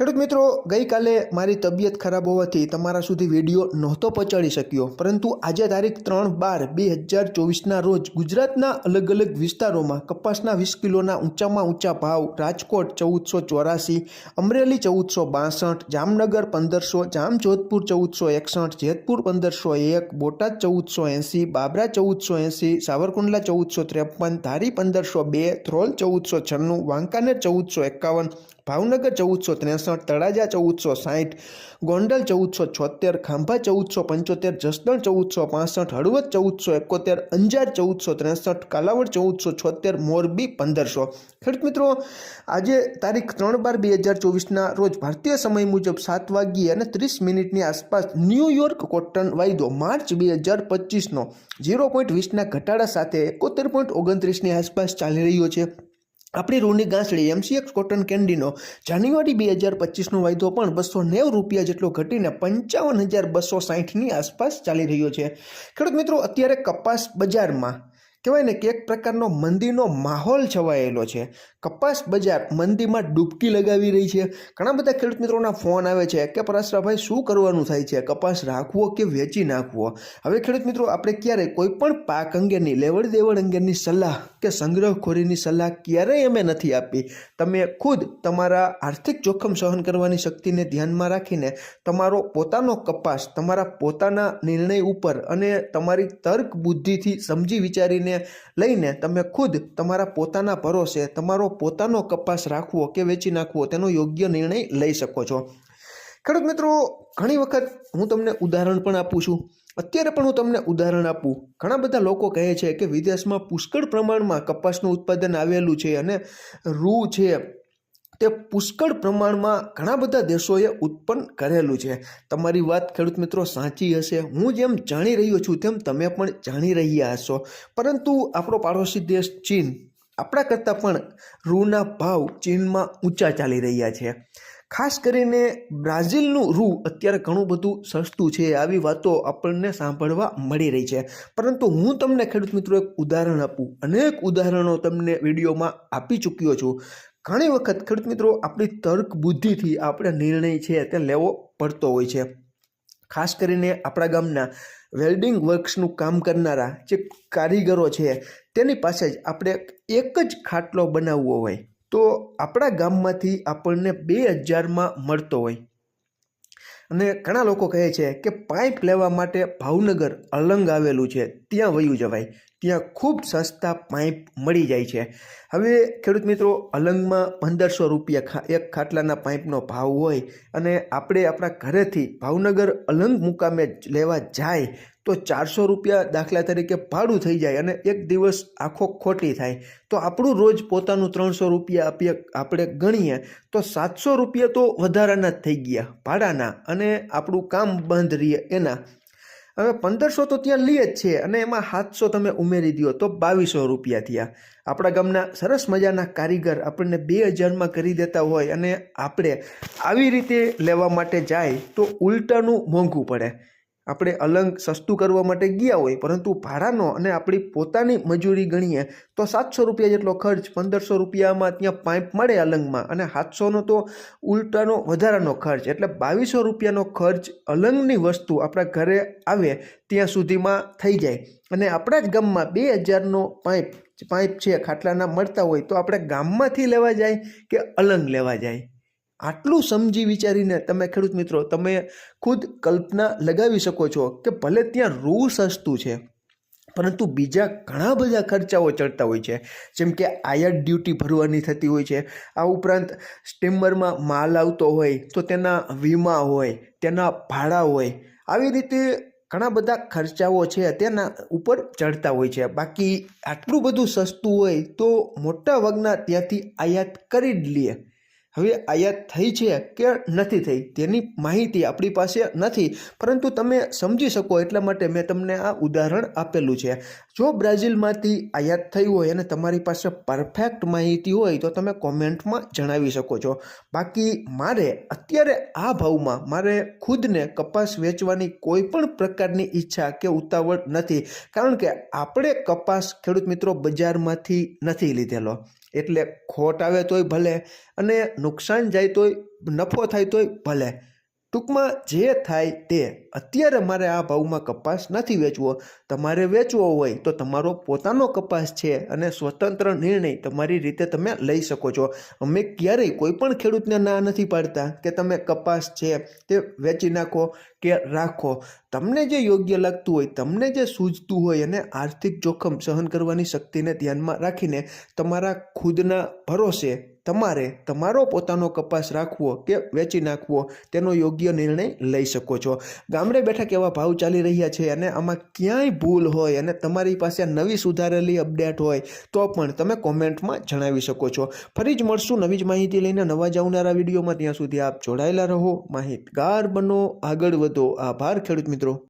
ખેડૂત મિત્રો, ગઈકાલે મારી તબિયત ખરાબ હોવાથી તમારા સુધી વીડિયો નહોતો પહોંચાડી શક્યો. પરંતુ આજે તારીખ ત્રણ બાર બે હજાર ચોવીસના રોજ ગુજરાતના અલગ અલગ વિસ્તારોમાં કપાસના વીસ કિલોના ઊંચામાં ઊંચા ભાવ, રાજકોટ ચૌદસો ચોરાસી, અમરેલી ચૌદસો બાસઠ, જામનગર પંદરસો, જામજોધપુર ચૌદસો એકસઠ, જેતપુર પંદરસો એક, બોટાદ ચૌદસો એંસી, બાબરા ચૌદસો એંસી, સાવરકુંડલા ચૌદસો ત્રેપન, ધારી પંદરસો બે થ્રોલ ચૌદસો છન્નું, વાંકાનેર ચૌદસો એકાવન ભાવનગર ચૌદસો ત્રેસઠ, તળાજા ચૌદસો સાહીઠ, ગોંડલ ચૌદસો છોતેર, ખાંભા ચૌદસો પંચોતેર, જસદણ ચૌદસો પાસઠ, હળવદ ચૌદસો એકોતેર, અંજાર ચૌદસો ત્રેસઠ, કાલાવડ ચૌદસો છોતેર, મોરબી પંદરસો. ખેડૂત મિત્રો, આજે તારીખ ત્રણ બાર બે હજાર ચોવીસના રોજ ભારતીય સમય મુજબ સાત વાગ્યે અને ત્રીસ મિનિટની આસપાસ ન્યૂયોર્ક કોટન વાયદો માર્ચ બે હજાર પચીસનો ઝીરો પોઈન્ટ વીસના ઘટાડા સાથે એકોતેર પોઈન્ટ ઓગણત્રીસની આસપાસ ચાલી રહ્યો છે. આપણી રૂની ગાંસડી એમસીએક્સ કોટન કેન્ડીનો જાન્યુઆરી બે હજાર પચીસનો વાયદો પણ બસો નેવું રૂપિયા જેટલો ઘટીને પંચાવન હજાર બસો સાહીઠની આસપાસ ચાલી રહ્યો છે. ખેડૂત મિત્રો, અત્યારે કપાસ બજારમાં કહેવાય ને કે એક પ્રકારનો મંદીનો માહોલ છવાયેલો છે. કપાસ બજાર મંદીમાં ડૂબકી લગાવી રહી છે. ઘણા બધા ખેડૂત મિત્રોના ફોન આવે છે કે પરાશરાભાઈ, શું કરવાનું થાય છે? કપાસ રાખવો કે વેચી નાખવો? હવે ખેડૂત મિત્રો, આપણે ક્યારેય કોઈ પણ પાક અંગેની લેવડ દેવડ અંગેની સલાહ કે સંગ્રહખોરીની સલાહ ક્યારેય અમે નથી આપી. તમે ખુદ તમારા આર્થિક જોખમ સહન કરવાની શક્તિને ધ્યાનમાં રાખીને તમારો પોતાનો કપાસ, તમારા પોતાના નિર્ણય ઉપર અને તમારી તર્ક બુદ્ધિથી સમજી વિચારીને લઈને તમે ખુદ તમારા પોતાના ભરોસે તમારો પોતાનો કપાસ રાખવો કે વેચી નાખવો, તેનો યોગ્ય નિર્ણય લઈ શકો છો. ખેડૂત મિત્રો, ઘણી વખત હું તમને ઉદાહરણ પણ આપું છું. અત્યારે પણ હું તમને ઉદાહરણ આપું. ઘણા બધા લોકો કહે છે કે વિદેશમાં પુષ્કળ પ્રમાણમાં કપાસનું ઉત્પાદન આવેલું છે અને રૂ છે. તે પુષ્કળ પ્રમાણમાં ઘણા બધા દેશોએ ઉત્પન્ન કરેલું છે. તમારી વાત ખેડૂત મિત્રો સાચી હશે. હું જેમ જાણી રહ્યો છું તેમ તમે પણ જાણી રહ્યા હશો. પરંતુ આપણો પાડોશી દેશ ચીન, આપણા કરતાં પણ રૂના ભાવ ચીનમાં ઊંચા ચાલી રહ્યા છે. ખાસ કરીને બ્રાઝિલનું રૂ અત્યારે ઘણું બધું સસ્તું છે આવી વાતો આપણને સાંભળવા મળી રહી છે. પરંતુ હું તમને ખેડૂત મિત્રો એક ઉદાહરણ આપું. અનેક ઉદાહરણો તમને વિડીયોમાં આપી ચૂક્યો છું. ઘણી વખત ખેડૂત મિત્રો, આપણી તર્ક બુદ્ધિથી આપણે નિર્ણય છે તે લેવો પડતો હોય છે. ખાસ કરીને આપણા ગામના વેલ્ડિંગ વર્ક્સનું કામ કરનારા જે કારીગરો છે, તેની પાસે જ આપણે એક જ ખાટલો બનાવવો હોય, તો આપણા ગામમાંથી આપણને બે હજારમાં મળતો હોય. અને ઘણા લોકો કહે છે કે, પાઇપ લેવા માટે ભાવનગર અલંગ આવેલું છે, ત્યાં વયું જવાય. ત્યાં ખૂબ સસ્તા પાઇપ મળી જાય છે. હવે ખેડૂત મિત્રો, અલંગમાં પંદરસો રૂપિયા ખા, એક ખાટલાના પાઇપનો ભાવ હોય અને આપણે આપણા ઘરેથી ભાવનગર અલંગ મુકામે લેવા જાય, તો ચારસો રૂપિયા દાખલા તરીકે ભાડું થઈ જાય અને એક દિવસ આખો ખોટી થાય. તો આપણું રોજ પોતાનું ત્રણસો રૂપિયા આપીએ, આપણે ગણીએ, તો સાતસો રૂપિયા તો વધારાના જ થઈ ગયા, ભાડાના અને આપણું કામ બંધ રહીએ એના. હવે પંદરસો તો ત્યાં લે જ છે અને એમાં સાતસો તમે ઉમેરી દો તો બાવીસો રૂપિયા થયા. આપણા ગામના સરસ મજાના કારીગર આપણને બે હજારમાં કરી દેતા હોય અને આપણે આવી રીતે લેવા માટે જાય તો ઉલટાનું મોંઘું પડે. આપણે અલંગ સસ્તું કરવા માટે ગયા હોય, પરંતુ ભાડાનો અને આપણી પોતાની મજૂરી ગણીએ, તો સાતસો રૂપિયા જેટલો ખર્ચ પંદરસો રૂપિયામાં ત્યાં પાઇપ મળે અલંગમાં અને સાતસોનો તો ઉલટાનો વધારાનો ખર્ચ. એટલે બાવીસો રૂપિયાનો ખર્ચ અલંગની વસ્તુ આપણા ઘરે આવે ત્યાં સુધીમાં થઈ જાય. અને આપણા જ ગામમાં બે હજારનો પાઇપ પાઇપ છે, ખાટલાના, મળતા હોય, તો આપણે ગામમાંથી લેવા જાય કે અલંગ લેવા જાય? આટલું સમજી વિચારીને તમે ખેડૂત મિત્રો, તમે ખુદ કલ્પના લગાવી શકો છો કે ભલે ત્યાં રૂ સસ્તું છે, પરંતુ બીજા ઘણા બધા ખર્ચાઓ ચડતા હોય છે. જેમ કે આયાત ડ્યુટી ભરવાની થતી હોય છે, આ ઉપરાંત સ્ટીમરમાં માલ આવતો હોય, તો તેના વીમા હોય, તેના ભાડા હોય, આવી રીતે ઘણા બધા ખર્ચાઓ છે તેના ઉપર ચડતા હોય છે. બાકી આટલું બધું સસ્તું હોય તો મોટા ભાગના ત્યાંથી આયાત કરી જ લે હવે આયાત થઈ છે કે નથી થઈ? તેની માહિતી આપણી પાસે નથી. પરંતુ તમે સમજી શકો એટલા માટે મેં તમને આ ઉદાહરણ આપેલું છે. જો બ્રાઝિલમાંથી આયાત થઈ હોય અને તમારી પાસે પરફેક્ટ માહિતી હોય, તો તમે કોમેન્ટમાં જણાવી શકો છો. બાકી મારે અત્યારે આ ભાવમાં મારે ખુદને કપાસ વેચવાની કોઈ પણ પ્રકારની ઈચ્છા કે ઉતાવળ નથી. કારણ કે આપણે કપાસ ખેડૂત મિત્રો બજારમાંથી નથી લીધેલો. એટલે ખોટ આવે તોય ભલે અને નુકસાન જાય તોય નફો થાય તોય ભલે. ટૂંકમાં જે થાય તે. અત્યારે મારે આ ભાવમાં કપાસ નથી વેચવો. તમારે વેચવો હોય તો તમારો પોતાનો કપાસ છે અને સ્વતંત્ર નિર્ણય તમારી રીતે તમે લઈ શકો છો. અમે ક્યારેય કોઈ પણ ખેડૂતને ના નથી પાડતા કે તમે કપાસ છે તે વેચી નાખો કે રાખો. તમને જે યોગ્ય લાગતું હોય, તમને જે સૂઝતું હોય અને આર્થિક જોખમ સહન કરવાની શક્તિને ધ્યાનમાં રાખીને તમારા ખુદના ભરોસે તમારે તમારો પોતાનો કપાસ રાખવો કે વેચી નાખવો, તેનો યોગ્ય નિર્ણય લઈ શકો છો. ગામડે બેઠા કેવા ભાવ ચાલી રહ્યા છે અને આમાં ક્યાંય ભૂલ હોય અને તમારી પાસે નવી સુધારેલી અપડેટ હોય, તો પણ તમે કોમેન્ટમાં જણાવી શકો છો. ફરી જ મળશું નવી જ માહિતી લઈને નવા જ આવનારા વિડીયોમાં. ત્યાં સુધી આપ જોડાયેલા રહો. માહિતગાર બનો. આગળ વધો. આભાર ખેડૂત મિત્રો.